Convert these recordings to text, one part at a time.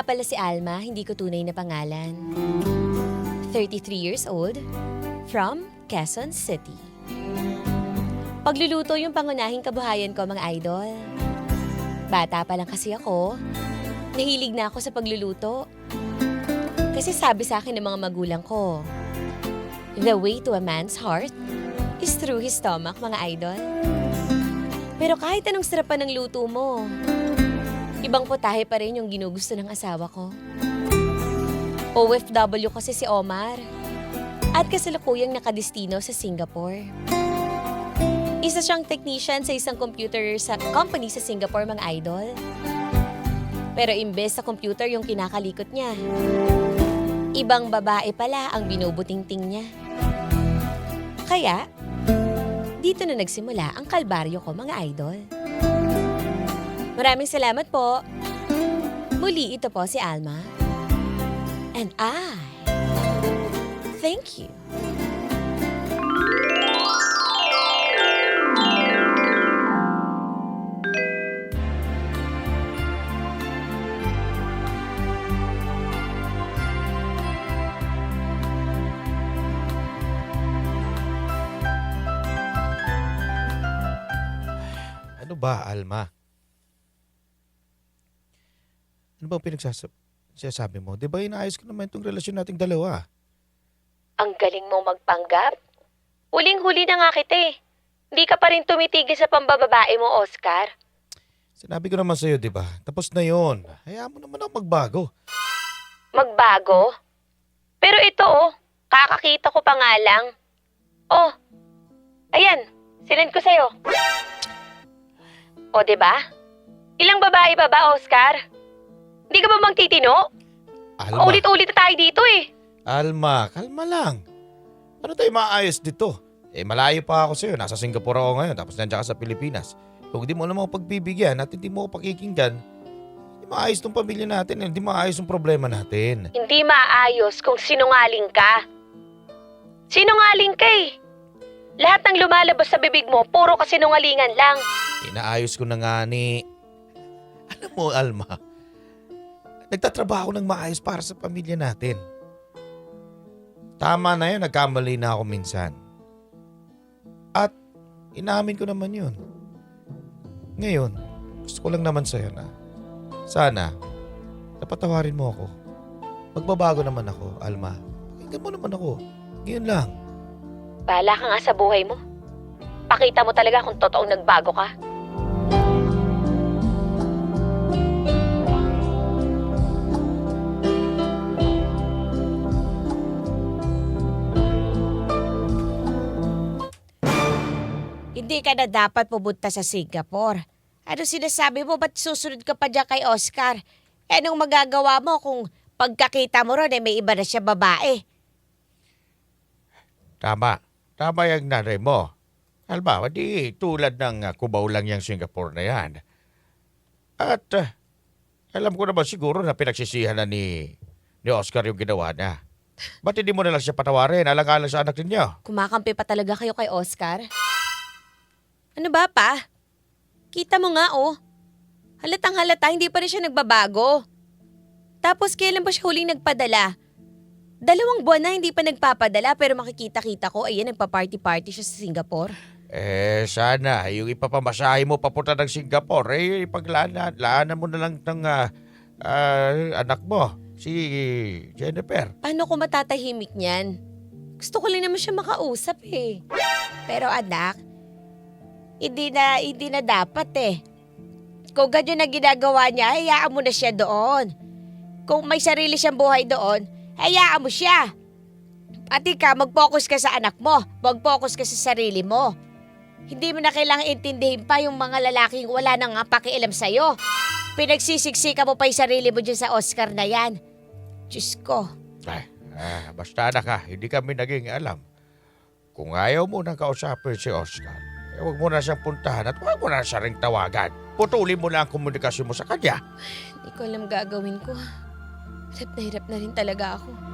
nga pala si Alma, hindi ko tunay na pangalan. 33 years old, from Quezon City. Pagluluto yung pangunahing kabuhayan ko mga idol. Bata pa lang kasi ako, nahilig na ako sa pagluluto. Kasi sabi sa akin ng mga magulang ko, the way to a man's heart is through his stomach mga idol. Pero kahit anong sarap pa ng luto mo, ibang putahe pa rin yung ginugusto ng asawa ko. OFW kasi si Omar. At kasalukuyang nakadistino sa Singapore. Isa siyang technician sa isang computer sa company sa Singapore mga idol. Pero imbes sa computer yung kinakalikot niya, ibang babae pala ang binubutingting niya. Kaya, dito na nagsimula ang kalbaryo ko mga idol. Maraming salamat po. Muli ito po si Alma. And I thank you. Ano ba, Alma? Ano bang pinagsasab sinasabi mo? Di ba inaayos ko naman itong relasyon nating dalawa? Ang galing mo magpanggap. Huling-huli na nga kita eh. Hindi ka pa rin tumitigil sa pambababae mo, Oscar. Sinabi ko naman sa'yo, di ba? Tapos na yon. Hayaan mo naman ako magbago. Magbago? Pero ito oh, kakakita ko pa nga lang. Oh, ayan, sinend ko sa'yo. O, di ba? Ilang babae pa ba, Oscar? Hindi ka ba magtitino? Alma, Ulit-ulit na tayo dito eh. Alma, kalma lang. Ano tayo maayos dito? Eh, malayo pa ako sa'yo. Nasa Singapore ako ngayon, tapos nandiyan ka sa Pilipinas. Kung di mo naman ako pagbibigyan at hindi mo ako pakikinggan, hindi maayos tong pamilya natin, hindi maayos yung problema natin. Hindi maayos kung sinungaling ka. Sinungaling ka eh. Lahat ng lumalabas sa bibig mo, puro kasinungalingan lang. Inaayos ko na nga ni... Alam mo, Alma, nagtatrabaho ng maayos para sa pamilya natin. Tama na yun, nagkamali na ako minsan. At inamin ko naman yun. Ngayon, gusto ko lang naman sa'yo na sana, napatawarin mo ako. Magbabago naman ako, Alma. Pakinggan mo naman ako. Ngayon lang. Bahala ka nga sa buhay mo. Pakita mo talaga kung totoong nagbago ka. Hindi ka na dapat pumunta sa Singapore. Ano sinasabi mo? Ba't susunod ka pa dyan kay Oscar? Eh, anong magagawa mo kung pagkakita mo ron eh, may iba na siya babae? Tama. Tama yung nanay mo. Alma, di tulad ng uh, kubaw lang yung Singapore na yan. At ah, alam ko naman siguro na pinagsisihan na ni, ni Oscar yung ginawa niya. Ba't hindi mo na lang siya patawarin? Alang-alang sa anak ninyo. Kumakampi pa talaga kayo kay Oscar? Ano ba pa? Kita mo nga oh. Halatang halata, hindi pa rin siya nagbabago. Tapos kailan ba siya huling nagpadala? Dalawang buwan na hindi pa nagpapadala pero makikita-kita ko, ayan, nagpa-party-party siya sa Singapore. Eh, sana. Yung ipapamasahe mo papunta ng Singapore, eh, ipaglaan laanan mo na lang ng ah, ah, anak mo, si Jennifer. Paano ko matatahimik niyan? Gusto ko lang naman siya makausap eh. Pero anak, hindi na, hindi na dapat eh. Kung ganyan na ginagawa niya, hayaan mo na siya doon. Kung may sarili siyang buhay doon, hayaan mo siya. At ikaw, mag-focus ka sa anak mo. Mag-focus ka sa sarili mo. Hindi mo na kailangang intindihin pa yung mga lalaking wala nang pakialam sa'yo. Pinagsisiksika mo pa yung sarili mo dyan sa Oscar na yan. Diyos ko. Ay, ah, basta anak ha, hindi kami naging alam. Kung ayaw mo nang kausapin si Oscar, huwag mo na siyang puntahan at huwag mo na siya ring tawagan. Putulin mo na ang komunikasyon mo sa kanya. Hindi ko alam gagawin ko. Hirap na hirap na rin talaga ako.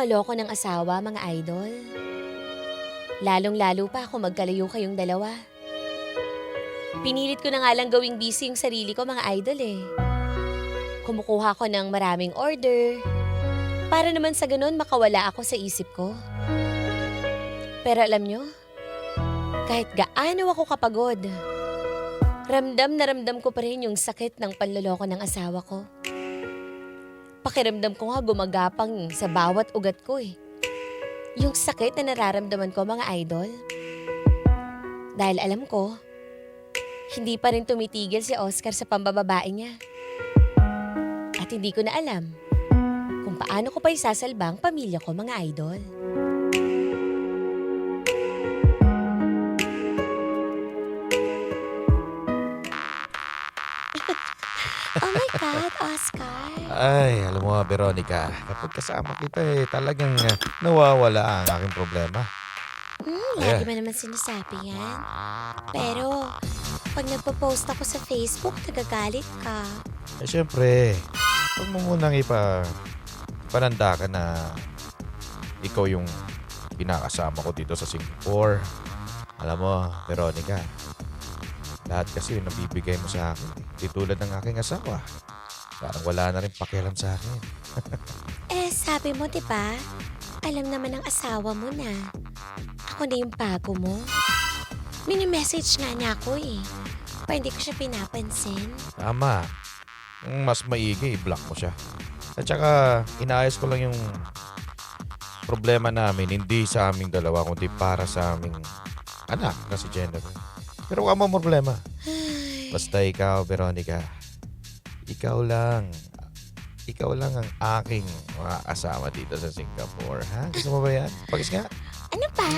Maloko ng asawa, mga idol. Lalong-lalo pa kung magkalayo kayong dalawa. Pinilit ko na nga lang gawing busy yung sarili ko, mga idol eh. Kumukuha ko ng maraming order. Para naman sa ganun makawala ako sa isip ko. Pero alam nyo, kahit gaano ako kapagod, ramdam na ramdam ko pa rin yung sakit ng panloloko ng asawa ko. Pakiramdam ko nga gumagapang sa bawat ugat ko eh. Yung sakit na nararamdaman ko mga idol. Dahil alam ko, hindi pa rin tumitigil si Oscar sa pambababae niya. At hindi ko na alam kung paano ko pa isasalba ang pamilya ko mga idol. oh my God, Oscar. Ay, alam mo, Veronica, kapag kasama kita eh, talagang eh, nawawala ang aking problema. Hmm, Yeah. lagi mo naman sinasabi yan. Pero, pag nagpo-post ako sa Facebook, nagagalit ka. Eh, syempre, huwag mo munang ipa, pananda ka na ikaw yung pinakasama ko dito sa Singapore. Alam mo, Veronica, lahat kasi yung nabibigay mo sa akin. Di tulad ng aking asawa. Parang wala na rin pakialam sa akin. Eh, sabi mo, di ba? Alam naman ng asawa mo na. Ako na yung bago mo. Mini-message nga niya ako eh. Pa hindi ko siya pinapansin. Tama. Ang Mas maigi, i-block mo siya. At saka, inaayos ko lang yung problema namin, hindi sa aming dalawa, kundi para sa aming anak na si Jennifer. Pero wala mo problema. Basta ikaw, Veronica, ikaw lang. Ikaw lang ang aking mga asawa dito sa Singapore. Ha? Gusto mo ba yan? Pagis nga. Ano pa?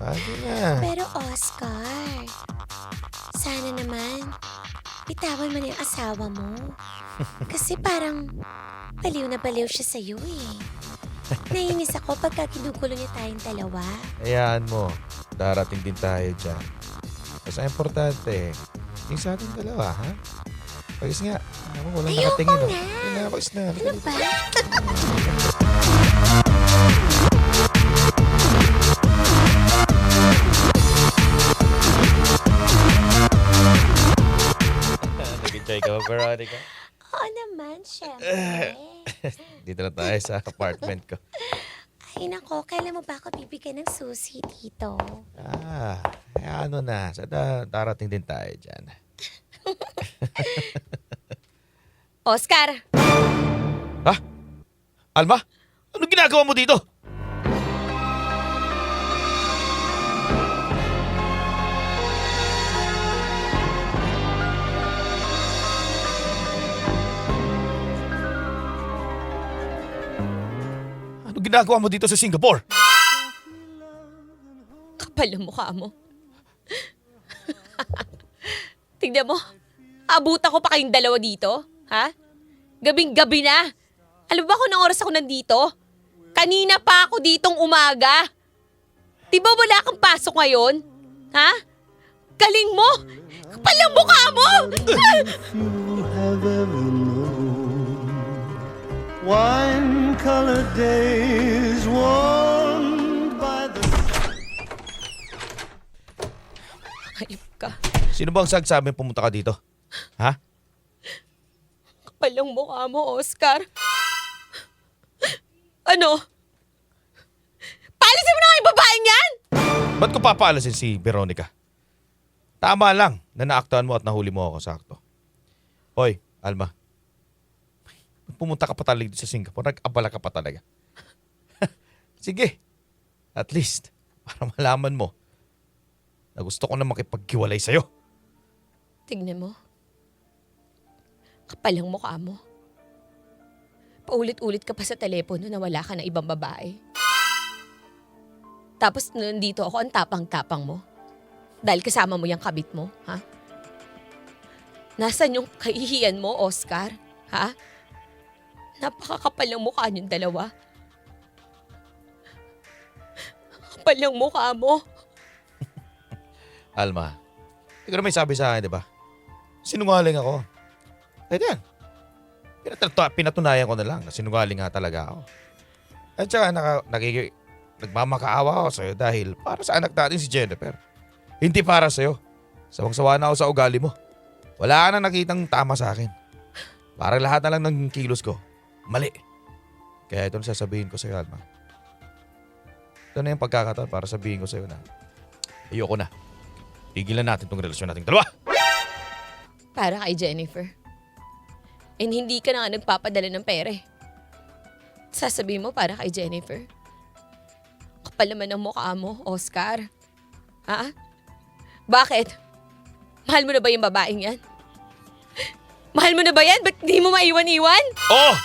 Ano na. Pero Oscar, sana naman, bitawan mo na yung asawa mo. Kasi parang baliw na baliw siya sa'yo eh. Nainis ako pagka kinukulo niya tayong dalawa. Hayaan mo. Darating din tayo dyan. Basta importante, yung sa ating dalawa, ha? Pagis nga. Mo, walang Ayoko nakatingin. oh. nga. Yun na, pagis na. Ano ba? Nag-enjoy ka ba, Veronica? Oo naman, syempre. Dito na tayo sa apartment ko. Ay nako, kailan mo ba ako bibigyan ng susi dito? Ah, eh, ano na. Sa da- darating din tayo dyan. Oscar! Alma, ano ginagawa mo dito? Ano ginagawa mo dito sa Singapore? Kapal ang mukha mo. Tignan mo. Abutan ko pa kayong dalawa dito. Ha? Gabing-gabi na. Alam ba kung anong oras ako nandito? Kanina pa ako ditong umaga. Di ba wala kang pasok ngayon? Ha? Galing mo! Kapal ang mukha mo! Wine colored days warmed by the Hayop ka. Sino bang sagsabi pumunta ka dito? Ha? Kapal ang mukha mo, Oscar. Ano? Palisin mo na nga yung babaeng yan! Ba't ko papaalasin si Veronica? Tama lang na naaktuhan mo at nahuli mo ako sakto. Hoy, Alma. Pumunta ka pa talaga dito sa Singapore. Nag-abala ka pa talaga. Sige. At least, para malaman mo na gusto ko na makipagkiwalay sa'yo. Tignan mo. Kapal ang mukha mo. Paulit-ulit ka pa sa telepono na wala ka na ibang babae. Tapos nandito ako, ang tapang-tapang mo. Dahil kasama mo yung kabit mo, ha? Nasaan yung kahihiyan mo, Oscar? Ha? Napakakapal ng mukha niyong dalawa. Kapal ng mukha mo. Alma, hindi ka na may sabi sa akin, di ba? Sinungaling ako. Eh yan. Pinat- pinatunayan ko na lang na sinungaling nga talaga ako. At saka naka, nagigi, nagmamakaawa ako sa'yo dahil para sa anak natin si Jennifer. Hindi para sa'yo. Sawang-sawa na ako sa ugali mo. Wala ka na nakitang tama sa akin. Parang lahat na lang ng kilos ko. Mali. Kaya ito na sasabihin ko sa'yo, Alma. Ito na yung pagkakataon para sabihin ko sa'yo na ayoko na. Tigilan natin tong relasyon nating dalawa. Para kay Jennifer. And hindi ka na nga nagpapadala ng pera eh. Sasabihin mo para kay Jennifer. Kapal naman ang mukha mo, Oscar. Ha? Bakit? Mahal mo na ba yung babaeng yan? Mahal mo na ba yan? Ba't di mo maiwan-iwan? Oh!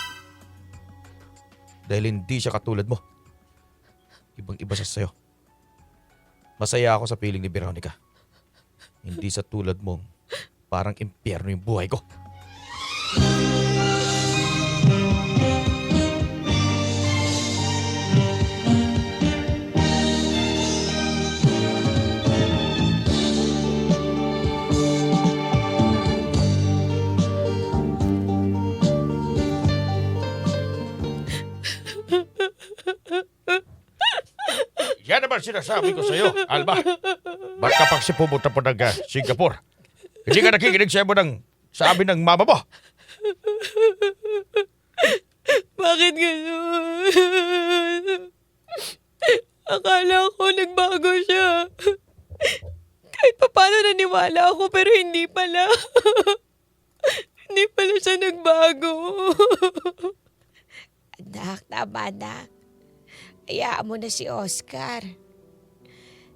Dahil hindi siya katulad mo. Ibang iba siya sa'yo. Masaya ako sa piling ni Veronica. Hindi sa tulad mong parang impyerno yung buhay ko. Yan naman sinasabi ko sa'yo, Alba. Ba't kapag si pumunta pa ng ah, Singapore? Hindi ka nakikinig sa ng sabi ng mama mo. Bakit gano'n? Akala ko nagbago siya. Kahit pa paano naniwala ako pero hindi pala. hindi pala siya nagbago. Anak, tama na. Hayaan mo na si Oscar.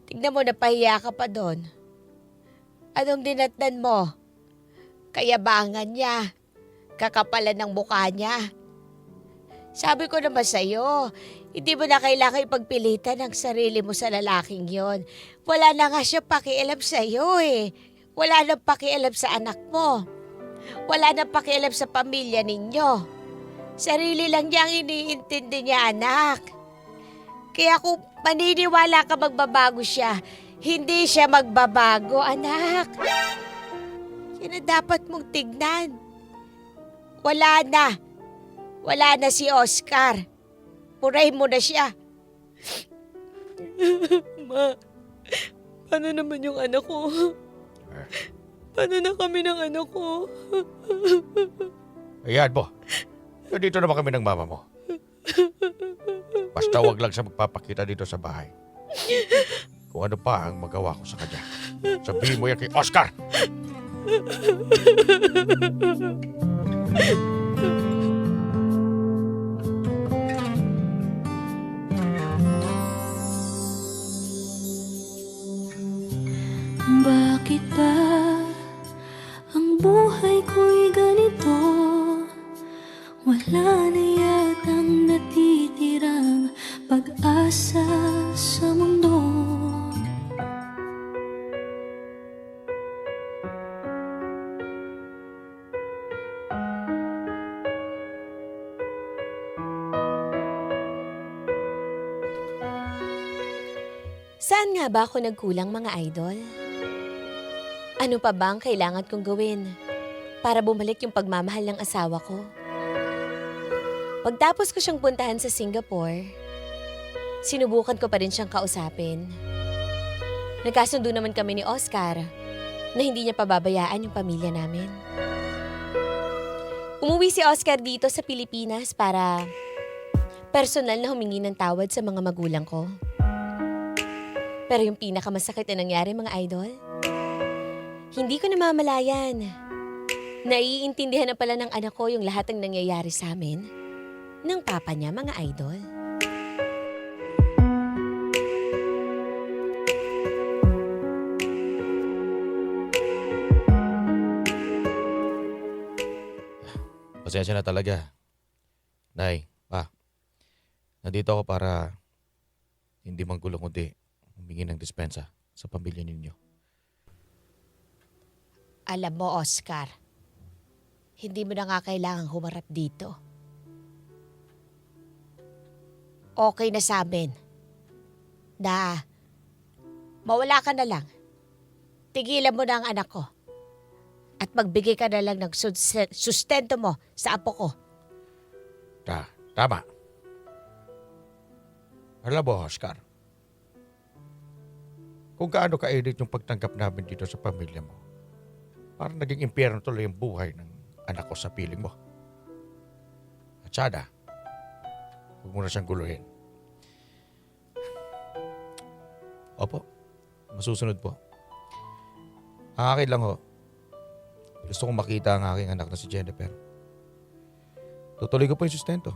Tignan mo, napahiya ka pa doon. Anong dinatnan mo? Kayabangan niya. Kakapalan ng mukha niya. Sabi ko naman sa'yo, hindi mo na kailangan ipagpilitan ang sarili mo sa lalaking yon. Wala na nga siya pakialam sa'yo eh. Wala na pakialam sa anak mo. Wala na pakialam sa pamilya ninyo. Sarili lang niya ang iniintindi niya, anak. Kaya kung maniniwala ka magbabago siya, hindi siya magbabago, anak. Yan ang dapat mong tignan. Wala na. Wala na si Oscar. Purahin mo na siya. Ma, paano naman yung anak ko? Paano na kami ng anak ko? Ayan mo. Dito naman kami ng mama mo. Basta wag lang siya magpapakita dito sa bahay. Kung ano pa ang magawa ko sa kanya. Sabihin mo yan kay Oscar. Tamam. Ako nagkulang mga idol? Ano pa ba ang kailangan kong gawin para bumalik yung pagmamahal ng asawa ko? Pagtapos ko siyang puntahan sa Singapore, sinubukan ko pa rin siyang kausapin. Nagkasundo naman kami ni Oscar na hindi niya pababayaan yung pamilya namin. Umuwi si Oscar dito sa Pilipinas para personal na humingi ng tawad sa mga magulang ko. Pero yung pinakamasakit na nangyari mga idol, hindi ko namamalayan. Naiintindihan na pala ng anak ko yung lahat ng nangyayari sa amin ng papa niya mga idol. Pasensya na talaga. Nay, pa. Nandito ako para hindi manggulo kundi humingi ng dispensa sa pamilya ninyo. Alam mo, Oscar, hindi mo na nga kailangang humarap dito. Okay na sa amin na mawala ka na lang. Tigilan mo na ang anak ko. At magbigay ka na lang ng sus- sustento mo sa apo ko. Ta, tama. Alam mo, Oscar, kung gaano ka-edit yung pagtanggap namin dito sa pamilya mo, parang naging impyerno tuloy ang buhay ng anak ko sa piling mo. At sana, huwag mo na siyang guluhin. Opo, masusunod po. Ang akin lang ho, gusto kong makita ang aking anak na si Jennifer. Tutuloy ko po yung sustento.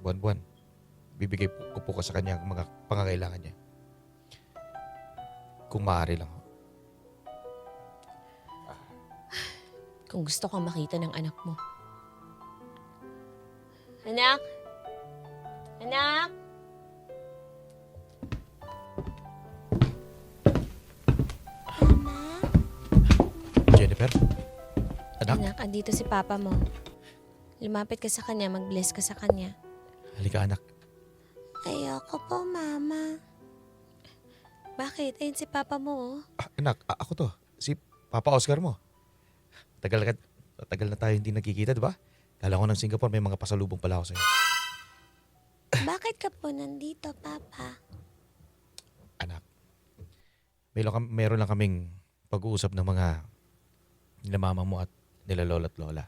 Buwan-buwan. Bibigay po, ko po ko sa kanya ang mga pangangailangan niya. Kung maaari lang. Kung gusto kang makita ng anak mo. Anak? Anak? Jennifer? Anak, Anak, andito si papa mo. Lumapit ka sa kanya, mag-bless ka sa kanya. halika anak. Ayoko po, mama. Bakit? Ayun si papa mo, oh. Ah, anak, a- ako to. Si Papa Oscar mo. Tagal, ka, tagal na tayo hindi nagkikita, di ba? Kala ko ng Singapore may mga pasalubong pala ako sa'yo. Bakit ka po nandito, papa? Anak, meron, kam- meron lang kaming pag-uusap ng mga nila mama mo at nila lola at lola.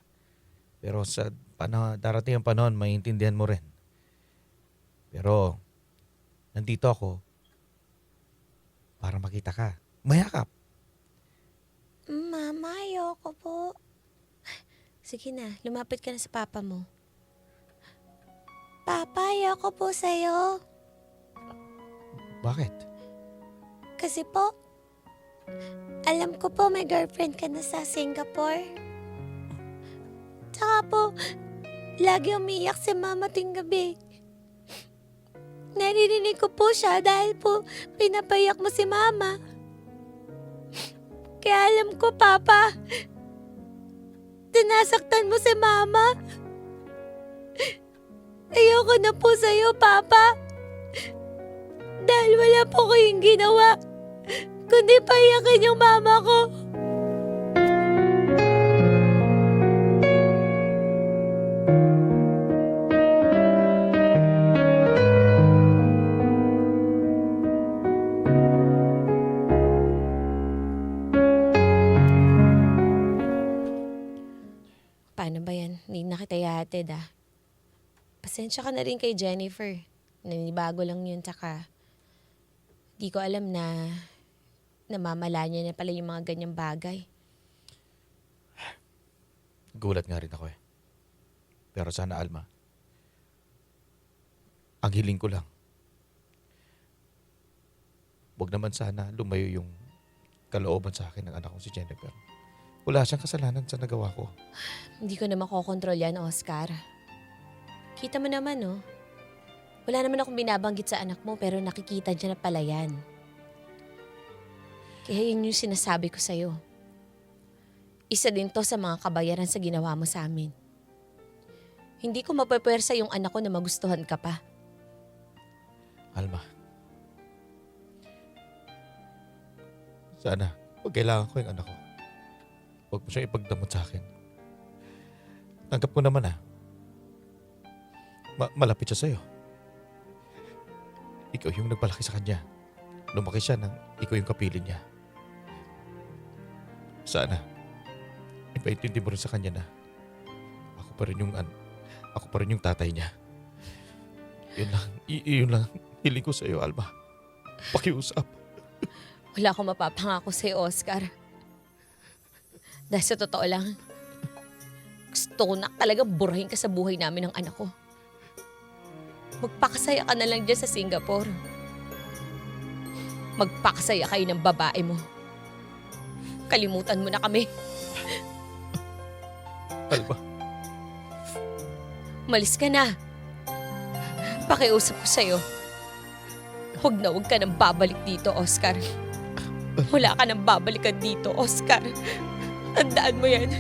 Pero sa pana, darating ang panahon, maintindihan mo rin. Pero, nandito ako para makita ka. Mayakap. Mama, ayoko po. Sige na, lumapit ka na sa papa mo. Papa, ayoko po sa'yo. Bakit? Kasi po, alam ko po may girlfriend ka na sa Singapore. Tsaka po, lagi umiyak si mama tuwing gabi. Naririnig ko po siya dahil po pinapayak mo si mama. Kaya alam ko, Papa, tinasaktan mo si mama. Ayoko na po sa'yo, Papa. Dahil wala po kayong ginawa kundi payakin yung mama ko. Yahatid ah. Pasensya ka na rin kay Jennifer. Nanibago lang yun, tsaka di ko alam na namamala niya na pala yung mga ganyang bagay. Gulat nga rin ako eh. Pero sana Alma, ang hiling ko lang, wag naman sana lumayo yung kalooban sa akin ng anak ko si Jennifer. Wala siyang kasalanan sa nagawa ko. Hindi ko na makokontrol yan, Oscar. Kita mo naman, no? Wala naman akong binabanggit sa anak mo pero nakikita niya na pala yan. Kaya yun yung sinasabi ko sa'yo. Isa din to sa mga kabayaran sa ginawa mo sa amin. Hindi ko mapapwersa yung anak ko na magustuhan ka pa. Alma. Sana, pag kailangan ko yung anak ko, huwag mo siya ipagdamot sa akin. Tanggap ko naman ah. Ma- malapit siya sa'yo. Ikaw yung nagpalaki sa kanya. Lumaki siya nang ikaw yung kapilin niya. Sana, ipaintindi mo rin sa kanya na ako pa rin yung an ako pa rin yung tatay niya. Yun lang, yun lang hiling ko sa'yo, Alma. Pakiusap. Wala akong mapapangako sa'yo, Oscar. Dahil sa totoo lang, gusto ko na talaga burahin ka sa buhay namin ng anak ko. Magpakasaya ka na lang dyan sa Singapore. Magpakasaya kayo ng babae mo. Kalimutan mo na kami. Alma, Malis ka na. Pakiusap ko sa'yo. Huwag na huwag ka nang babalik dito, Oscar. Wala ka nang babalikan dito, Oscar. Tandaan mo yan.